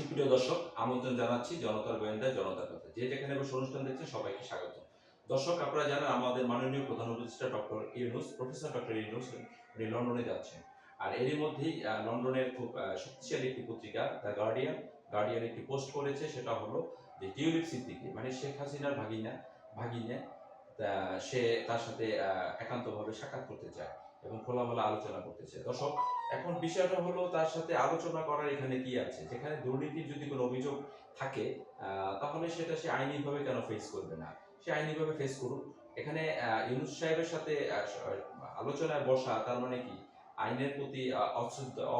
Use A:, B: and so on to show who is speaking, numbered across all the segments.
A: সুপ্রিয় দর্শক, আমন্ত্রণ জানাচ্ছি জনতার গোয়েন্দা, জনতার কথা। যে যেখানে বসে অনুষ্ঠান দেখছেন, সবাইকে স্বাগত। দর্শক, আপনারা জানেন আমাদের মাননীয় প্রধান উপদেষ্টা doctor Yunus, professor doctor Yunus, উনি লন্ডনে যাচ্ছেন। আর এরই মধ্যেই লন্ডনের খুব শক্তিশালী একটি পত্রিকা, দ্য গার্ডিয়ান গার্ডিয়ান একটি পোস্ট করেছে, সেটা হলো যে টিউলিপ সিদ্দিকি মানে শেখ হাসিনার ভাগিনা, ভাগিনে সে তার সাথে একান্তভাবে সাক্ষাৎ করতে চায় এবং খোলামেলা আলোচনা করতে চায়। দর্শক, এখন বিষয়টা হলো তার সাথে আলোচনা করার এখানে কি আছে? যেখানে দুর্নীতির যদি কোনো অভিযোগ থাকে তাহলে সেটা সে আইনিভাবে কেন ফেস করবে না? সে আইনিভাবে ফেস করুক। এখানে ইউনুস সাহেবের সাথে আলোচনায় বসা তার মানে কি? আইনের প্রতি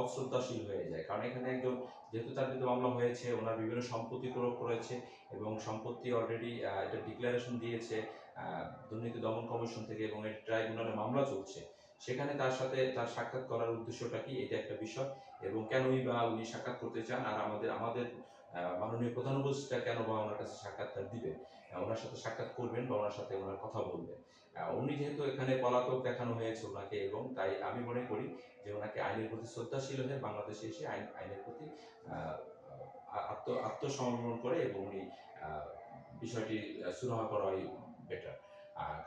A: অশ্রদ্ধাশীল হয়ে যায়। কারণ এখানে একজন, যেহেতু তার বিরুদ্ধে মামলা হয়েছে, ওনার বিভিন্ন সম্পত্তি প্রয়োগ করেছে এবং সম্পত্তি অলরেডি এটা ডিক্লারেশন দিয়েছে। দুর্নীতি দমন কমিশন থেকে এবং এর ট্রাইব্যুনালে মামলা চলছে, সেখানে তার সাথে তার সাক্ষাৎ করার উদ্দেশ্যটা কি? এটা একটা বিষয়। এবং কেনই বা উনি সাক্ষাৎ করতে চান? আর আমাদের আমাদের মাননীয় প্রধান উপদেষ্টা কেন বা ওনার কাছে সাক্ষাৎকার দিবেন? ওনার সাথে সাক্ষাৎ করবেন বা ওনার সাথে ওনার কথা বলবেন। উনি যেহেতু এখানে পলাতক দেখানো হয়েছে ওনাকে এবং তাই আমি মনে করি যে ওনাকে আইনের প্রতি শ্রদ্ধাশীল হয়ে বাংলাদেশে এসে আইন, আইনের প্রতি আত্ম, আত্মসমর্পণ করে এবং উনি বিষয়টি সুরাহা করাই বেটার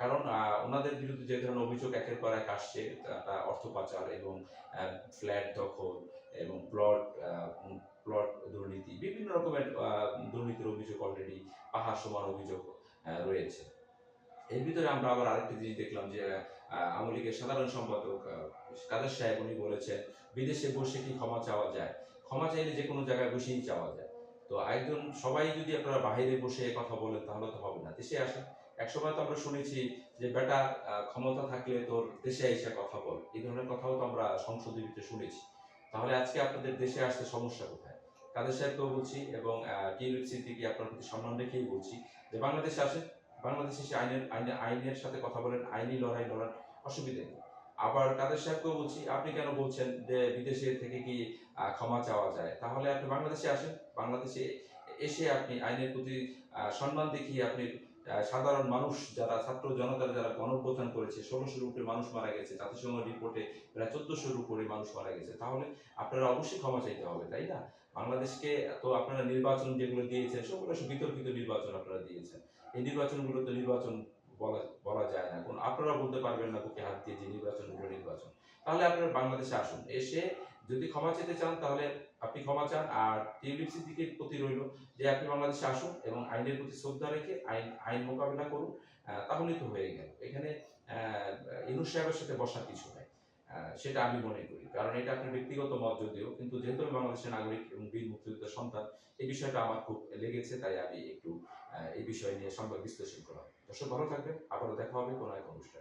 A: কারণ ওনাদের বিরুদ্ধে যে ধরনের অভিযোগ একের পর এক আসছে, তা অর্থ পাচার এবং ফ্ল্যাট দখল এবং প্লট প্লট দুর্নীতি, বিভিন্ন রকমের দুর্নীতির অভিযোগ অলরেডি পাহাড় সমান অভিযোগ রয়েছে। এর ভিতরে আমরা আবার আরেকটি জিনিস দেখলাম যে আওয়ামী লীগের সাধারণ সম্পাদক কাদের সাহেব উনি বলেছেন, বিদেশে বসে কি ক্ষমা চাওয়া যায়? ক্ষমা চাইলে যে কোনো জায়গায় বসেই চাওয়া যায়। তো একজন সবাই যদি আপনারা বাইরে বসে কথা বলেন তাহলে তো হবে না। দেশে আসেন। একসময় তো আমরা শুনেছি যে, বেটা ক্ষমতা থাকলে তোর দেশে এসে কথা বল। এই ধরনের কথাও তো আমরা ভিতরে শুনেছি। তাহলে আজকে আপনাদের দেশে আসতে সমস্যা কোথায়? কাদের সাহেবকেও বলছি এবং আপনার প্রতি সম্মান রেখেই বলছি যে, বাংলাদেশে আসে বাংলাদেশে এসে আইনের, আইনে, আইনের সাথে কথা বলেন, আইনি লড়াই লড়ার অসুবিধা নেই। আবার কাদের সাহেবকেও বলছি, আপনি কেন বলছেন যে, বিদেশে থেকে কি ক্ষমা চাওয়া যায়? তাহলে আপনি বাংলাদেশে আসেন। বাংলাদেশে এসে আপনি আইনের প্রতি সম্মান দেখিয়ে আপনি সাধারণ মানুষ যারা, ছাত্র জনতারা যারা গণপ্রধান করেছে ষোলোশোর উপরে মানুষ মারা গেছে, জাতিসংঘ রিপোর্টে প্রায় চোদ্দশোর উপরে মানুষ মারা গেছে। তাহলে আপনারা অবশ্যই ক্ষমা চাইতে হবে, তাই না? বাংলাদেশকে তো আপনারা নির্বাচন যেগুলো দিয়েছেন, সেগুলো বিতর্কিত নির্বাচন আপনারা দিয়েছেন। এই নির্বাচনগুলো তো নির্বাচন বলা বলা যায় না। কোন আপনারা বলতে পারবেন না বুকে হাত দিয়ে যে নির্বাচনগুলো নির্বাচন। তাহলে আপনারা বাংলাদেশে আসুন। এসে যদি ক্ষমা চেতে চান, তাহলে আপনি ক্ষমা চান। আর টিউলিপ সিদ্দিকের প্রতি রইল যে আপনি বাংলাদেশে আসুন এবং আইনের প্রতি শ্রদ্ধা রেখে আইন আইন মোকাবিলা করুন। তাহলেই তো হয়ে গেল। এখানে ইনুস সাহেবের সাথে বসার কিছু নাই। সেটা আমি মনে করি। কারণ এটা আপনার ব্যক্তিগত মত যদিও, কিন্তু যেহেতু আমি বাংলাদেশের নাগরিক এবং বীর মুক্তিযোদ্ধার সন্তান, এই বিষয়টা আমার খুব লেগেছে, তাই আমি একটু এই বিষয় নিয়ে সংবাদ বিশ্লেষণ করলাম দর্শক ভালো থাকবেন। আবারও দেখা হবে কোনো এক অনুষ্ঠানে।